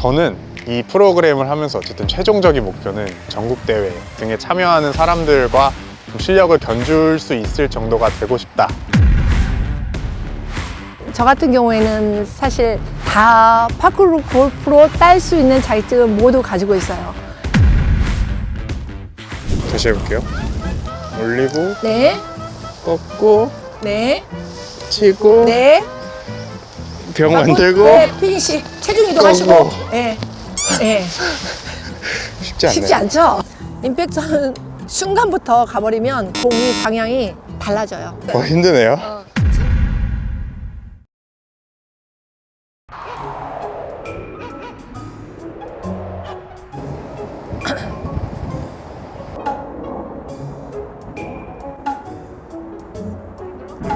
저는 이 프로그램을 하면서 어쨌든 최종적인 목표는 전국 대회 등에 참여하는 사람들과 좀 실력을 견줄 수 있을 정도가 되고 싶다. 저 같은 경우에는 사실 다 파크로 골프로 딸 수 있는 자격증을 모두 가지고 있어요. 다시 해볼게요. 올리고 네, 꺾고 네, 치고 네. 병 만들고 네, 피니시. 체중 이동하시고. 꺾고. 네, 네. 쉽지 않네요. 쉽지 않죠? 임팩트는 순간부터 가버리면 공이 방향이 달라져요. 어, 힘드네요. 어.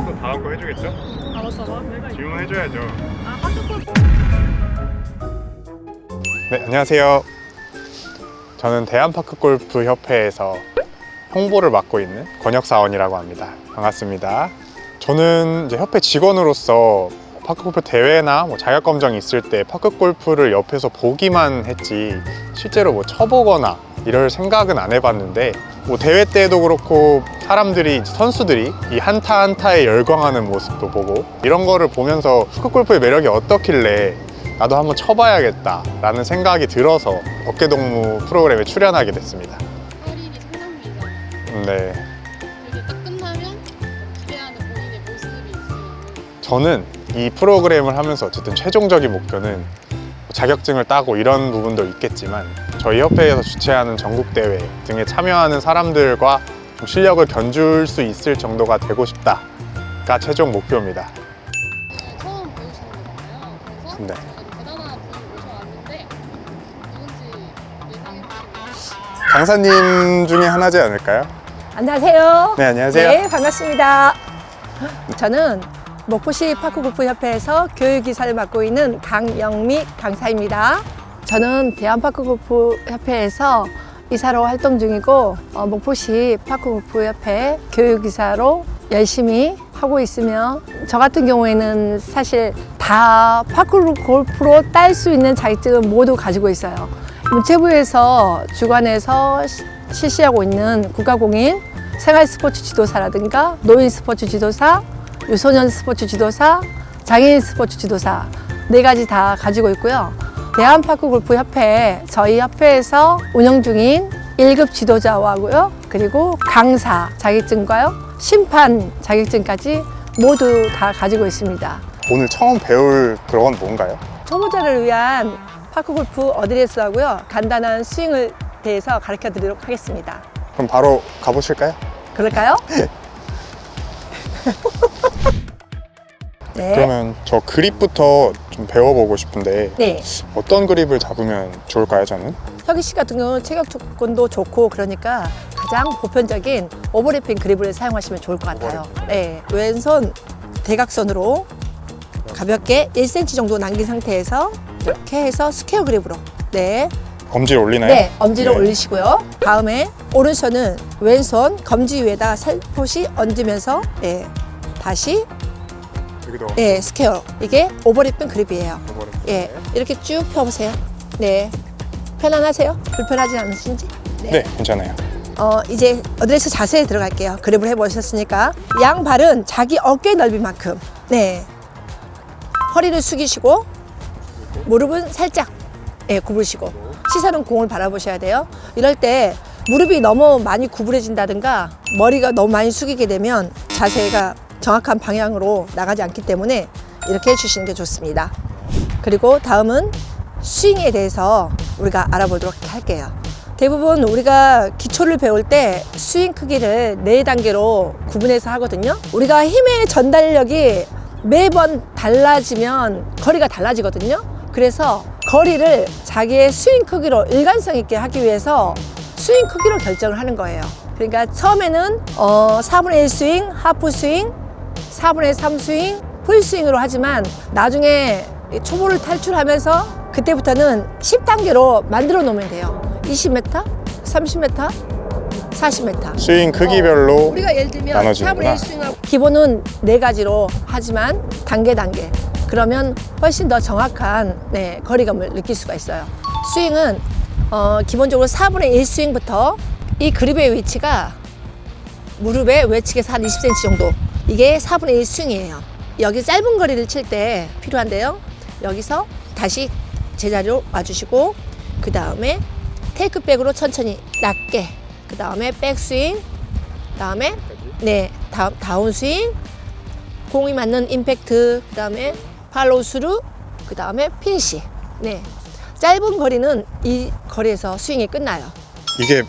또 다음 거 해주겠죠? 지금 해줘야죠. 네, 안녕하세요. 저는 대한파크 골프 협회에서 홍보를 맡고 있는 권혁사원이라고 합니다. 반갑습니다. 저는 이제 협회 직원으로서 파크골프 대회나 뭐 자격검정이 있을 때 파크골프를 옆에서 보기만 했지 실제로 뭐 쳐보거나 이럴 생각은 안 해봤는데 뭐 대회 때도 그렇고 사람들이 선수들이 이 한타 한타에 열광하는 모습도 보고 이런 거를 보면서 파크골프의 매력이 어떻길래 나도 한번 쳐봐야겠다 라는 생각이 들어서 어깨동무 프로그램에 출연하게 됐습니다. 할인이 상당히잖아요. 네, 이게 딱 끝나면 기대하는 본인의 모습이 있어요. 저는 이 프로그램을 하면서 어쨌든 최종적인 목표는 자격증을 따고 이런 부분도 있겠지만 저희 협회에서 주최하는 전국 대회 등에 참여하는 사람들과 좀 실력을 견줄 수 있을 정도가 되고 싶다가 최종 목표입니다. 네, 처음 보여주시는 거잖아요. 그래서 네. 강사님 중에 하나지 않을까요? 안녕하세요. 네, 안녕하세요. 네, 반갑습니다. 저는 목포시 파크골프협회에서 교육이사를 맡고 있는 강영미 강사입니다. 저는 대한파크골프협회에서 이사로 활동 중이고 어, 목포시 파크골프협회 교육이사로 열심히 하고 있으며 저 같은 경우에는 사실 다 파크골프로 딸 수 있는 자격증을 모두 가지고 있어요. 문체부에서 주관해서 시- 실시하고 있는 국가공인 생활 스포츠 지도사라든가 노인 스포츠 지도사, 유소년 스포츠 지도사, 장애인 스포츠 지도사 네 가지 다 가지고 있고요. 대한파크 골프 협회 저희 협회에서 운영 중인 1급 지도자하고요. 그리고 강사 자격증과요. 심판 자격증까지 모두 다 가지고 있습니다. 오늘 처음 배울 그런 뭔가요? 초보자를 위한 파크 골프 어드레스 하고요. 간단한 스윙을 대해서 가르쳐 드리도록 하겠습니다. 그럼 바로 가보실까요? 그럴까요? 네. 그러면 저 그립부터 좀 배워보고 싶은데 네. 어떤 그립을 잡으면 좋을까요, 저는? 혁이 씨 같은 경우는 체격 조건도 좋고 그러니까 가장 보편적인 오버래핑 그립을 사용하시면 좋을 것 같아요. 네. 왼손 대각선으로 가볍게 1cm 정도 남긴 상태에서 이렇게 해서 스퀘어 그립으로 네. 엄지를 올리나요? 네, 엄지를 네. 올리시고요. 다음에 오른손은 왼손 검지 위에다 살포시 얹으면서 예, 다시 여기도 예, 스퀘어. 이게 오버래핑 그립이에요. 오버랩. 예, 이렇게 쭉 펴보세요. 네, 편안하세요? 불편하지 않으신지? 네, 괜찮아요. 어, 이제 어드레스 자세에 들어갈게요. 그립을 해보셨으니까. 양 발은 자기 어깨 넓이만큼. 네. 허리를 숙이시고, 무릎은 살짝, 예, 구부시고, 시선은 공을 바라보셔야 돼요. 이럴 때 무릎이 너무 많이 구부러진다든가, 머리가 너무 많이 숙이게 되면 자세가 정확한 방향으로 나가지 않기 때문에 이렇게 해주시는 게 좋습니다. 그리고 다음은 스윙에 대해서 우리가 알아보도록 할게요. 대부분 우리가 기초를 배울 때 스윙 크기를 네 단계로 구분해서 하거든요. 우리가 힘의 전달력이 매번 달라지면 거리가 달라지거든요. 그래서 거리를 자기의 스윙 크기로 일관성 있게 하기 위해서 스윙 크기로 결정을 하는 거예요. 그러니까 처음에는 어, 4분의 1 스윙, 하프 스윙, 4분의 3 스윙, 풀 스윙으로 하지만 나중에 이 초보를 탈출하면서 그때부터는 10단계로 만들어 놓으면 돼요. 20m, 30m, 40m. 스윙 크기별로 우리가 예를 들면 나눠지는구나. 4분의 1 스윙하고 기본은 네 가지로 하지만 단계 단계 그러면 훨씬 더 정확한 네, 거리감을 느낄 수가 있어요. 스윙은 어, 기본적으로 4분의 1 스윙부터 이 그립의 위치가 무릎의 외측에서 한 20cm 정도. 이게 4분의 1 스윙이에요. 여기 짧은 거리를 칠 때 필요한데요. 여기서 다시 제자리로 와주시고 그 다음에 테이크백으로 천천히 낮게 그 다음에 백스윙 그 다음에 네 다음 다운 스윙 공이 맞는 임팩트 그 다음에 팔로우 스루 그 다음에 피니시. 네. 짧은 거리는 이 거리에서 스윙이 끝나요. 이게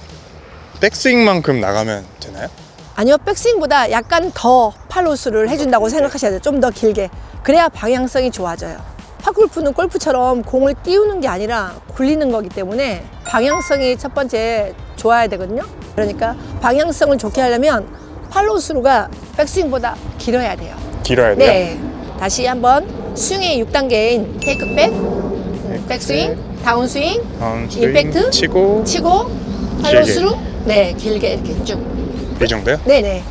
백스윙만큼 나가면 되나요? 아니요 백스윙보다 약간 더 팔로우 스루를 해준다고 생각하셔야 돼요. 좀 더 길게. 그래야 방향성이 좋아져요. 파골프는 골프처럼 공을 띄우는 게 아니라 굴리는 거기 때문에 방향성이 첫 번째 좋아야 되거든요. 그러니까 방향성을 좋게 하려면 팔로우 스루가 백스윙보다 길어야 돼요. 길어야 돼요? 네. 다시 한번 스윙의 6단계인 테이크백, 음, 백스윙, 다운스윙, 다운 스윙 임팩트? 치고 치고. 팔로스루, 네, 길게 이렇게 쭉. 이 정도요? 네네.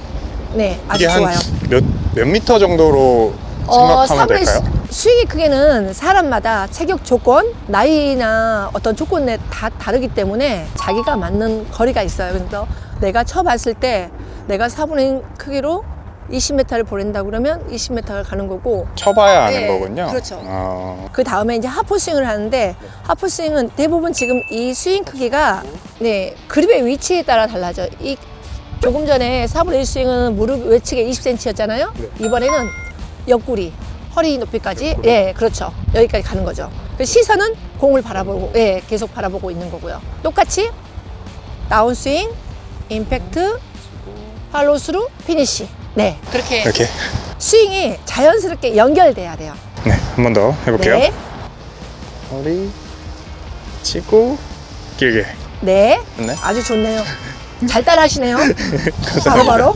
네, 아주 이게 좋아요. 한몇몇 미터 정도로 생각하면 사분의 될까요? 수- 스윙이 크게는 사람마다 체격 조건, 나이나 어떤 조건에 다 다르기 때문에 자기가 맞는 거리가 있어요. 그래서 내가 쳐봤을 때 내가 4분의 1 크기로 20m를 보낸다 그러면 20m를 가는 거고 쳐봐야 아는 네, 거군요. 그렇죠. 어, 그 다음에 이제 하프 스윙을 하는데 하프 스윙은 대부분 지금 이 스윙 크기가 네 그립의 위치에 따라 달라져. 이 조금 전에 4분의 1 스윙은 무릎 외측에 20cm였잖아요. 네. 이번에는 옆구리 허리 높이까지 예 그렇죠 여기까지 가는 거죠. 그 시선은 공을 바라보고 예 계속 바라보고 있는 거고요. 똑같이 다운 스윙, 임팩트, 팔로우 스루, 피니시. 네 그렇게 이렇게 스윙이 자연스럽게 연결돼야 돼요. 네 한 번 더 해볼게요. 네. 허리 치고 길게. 네. 네. 아주 좋네요. 잘 따라하시네요. 바로 바로.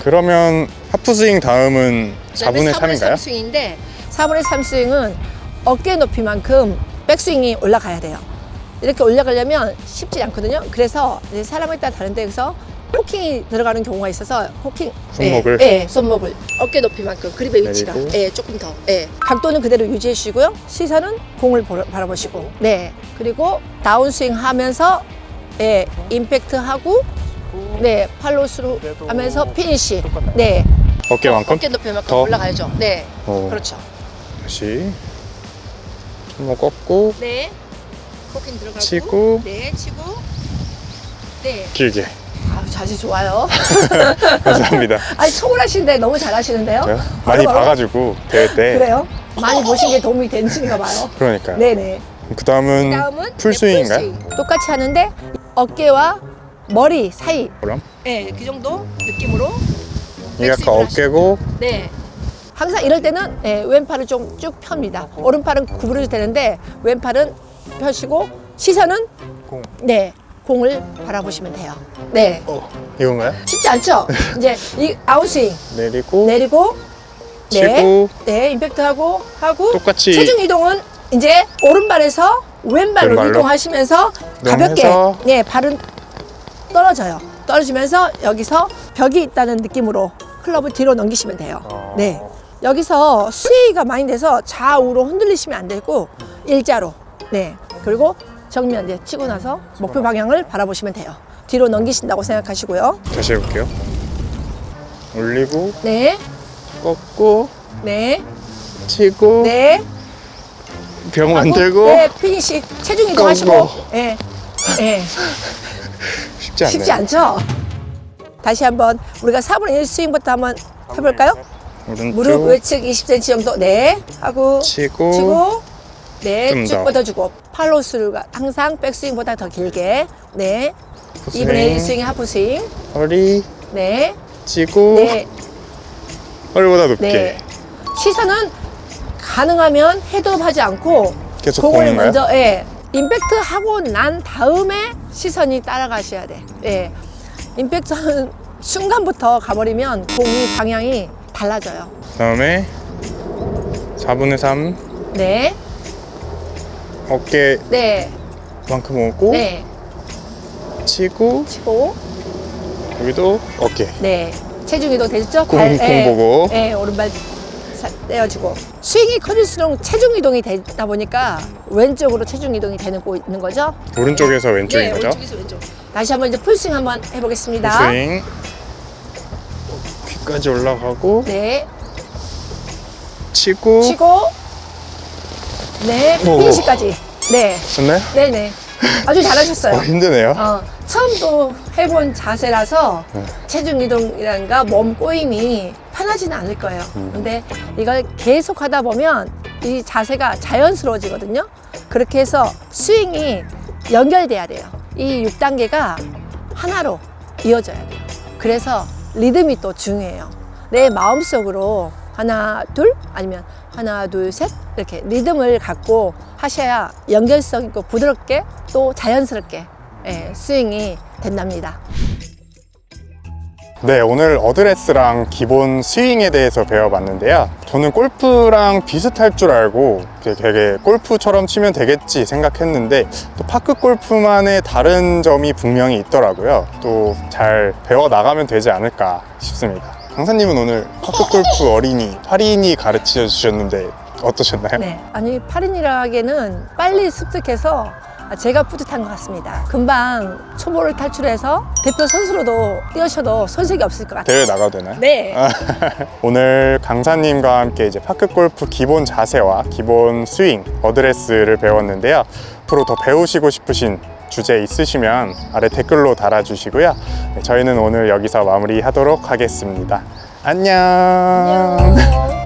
그러면 하프 스윙 다음은 4분의 3인가요? 스윙인데 4분의 3 스윙은 어깨 높이만큼 백스윙이 올라가야 돼요. 이렇게 올라가려면 쉽지 않거든요. 그래서 이제 사람에 따라 다른데 그래서 코킹이 들어가는 경우가 있어서 코킹 손목을? 예, 예, 손목을 어깨 높이만큼 그립의 위치가 내리고. 예, 조금 더 예. 각도는 그대로 유지해 주시고요. 시선은 공을 보러- 바라보시고 네 그리고 다운스윙 하면서 예, 임팩트 하고 네 팔로우 스루 그래도 하면서 피니시 똑같나요? 네 어깨만큼? 어깨 높이만큼 더? 올라가야죠. 네 어, 그렇죠. 다시 손목 꺾고 네 코킹 들어가고 치고. 네 치고 네 길게. 아 자세 좋아요. 감사합니다. 아니 초월하시는데 너무 잘하시는데요. 제가 많이 바로 바로. 봐가지고 대회 때. 그래요? 많이 보신 게 도움이 되시는가 봐요. 그러니까요. 네네. 그 다음은 다음은 풀스윙인가요? 네, 풀스윙. 똑같이 하는데 어깨와 머리 사이. 그럼 네, 그 정도 느낌으로. 이게 아까 백스윙을 어깨고 네. 항상 이럴 때는 네, 왼팔을 좀 쭉 펴니다. 오른팔은 구부려도 되는데 왼팔은 펴시고 시선은 공. 네 공을 바라보시면 돼요. 네. 어, 이건가요? 쉽지 않죠? 이제 이 아웃스윙 내리고 내리고 네, 치고 네 임팩트하고 하고 똑같이 체중 이동은 이제 오른발에서 왼발로, 왼발로? 이동하시면서 가볍게 이동해서? 네 발은 떨어져요. 떨어지면서 여기서 벽이 있다는 느낌으로 클럽을 뒤로 넘기시면 돼요. 어. 네. 여기서 스웨이가 많이 돼서 좌우로 흔들리시면 안 되고 일자로. 네. 그리고 정면 이제 치고 나서 목표 방향을 바라보시면 돼요. 뒤로 넘기신다고 생각하시고요. 다시 해볼게요. 올리고 네. 꺾고 네. 치고 네. 병 만들고 네, 피니시 체중 이동하시고 꺾고. 예. 예. 쉽지 않네요. 쉽지 않죠? 다시 한번 우리가 4분의 1 스윙부터 한번 해볼까요? 오른쪽 무릎 외측 20cm 정도 네 하고 치고, 치고 네좀쭉 더. 뻗어주고 팔로스루가 항상 백스윙보다 더 길게 네 스윙, 2분의 1 스윙의 하프 스윙 허리 네 치고 네, 허리보다 높게 네. 시선은 가능하면 헤드업하지 않고 계속 공을? 먼저 예, 임팩트 하고 난 다음에 시선이 따라가셔야 돼. 예. 임팩트 하는 순간부터 가버리면 공이 방향이 달라져요. 그다음에 4분의 3 네, 어깨만큼 네, 오고 네. 치고 치고 여기도 어깨 네. 체중 이동 되셨죠? 공- 발, 공 예, 보고. 예, 오른발 살 떼어지고 스윙이 커질수록 체중 이동이 되다 보니까 왼쪽으로 체중 이동이 되는 거 있는 거죠. 오른쪽에서 왼쪽인 네, 거죠? 왼쪽에서 왼쪽. 다시 한번 이제 풀스윙 한번 해보겠습니다. 스윙. 귀까지 올라가고 네, 치고. 치고 네, 오. 피니시까지. 네, 좋나요? 네, 네. 아주 잘하셨어요. 어, 힘드네요. 어, 처음 또 해본 자세라서 네. 체중 이동이란가 몸 꼬임이 편하지는 않을 거예요. 음. 근데 이걸 계속 하다 보면 이 자세가 자연스러워지거든요. 그렇게 해서 스윙이 연결돼야 돼요. 이 6단계가 하나로 이어져야 돼요. 그래서 리듬이 또 중요해요. 내 마음속으로 하나, 둘, 아니면 하나, 둘, 셋 이렇게 리듬을 갖고 하셔야 연결성 있고 부드럽게 또 자연스럽게 예, 스윙이 된답니다. 네, 오늘 어드레스랑 기본 스윙에 대해서 배워봤는데요. 저는 골프랑 비슷할 줄 알고 되게- 골프처럼 치면 되겠지 생각했는데 또 파크 골프만의 다른 점이 분명히 있더라고요. 또 잘 배워 나가면 되지 않을까 싶습니다. 강사님은 오늘 파크 골프 어린이, 파린이 가르쳐 주셨는데 어떠셨나요? 네. 아니, 파린이라기에는 빨리 습득해서 제가 뿌듯한 것 같습니다. 금방 초보를 탈출해서 대표 선수로도 뛰어셔도 손색이 없을 것 같아요. 대회 나가도 되나요? 네. 오늘 강사님과 함께 이제 파크 골프 기본 자세와 기본 스윙, 어드레스를 배웠는데요. 앞으로 더 배우시고 싶으신 주제 있으시면 아래 댓글로 달아주시고요. 네, 저희는 오늘 여기서 마무리하도록 하겠습니다. 안녕. 안녕.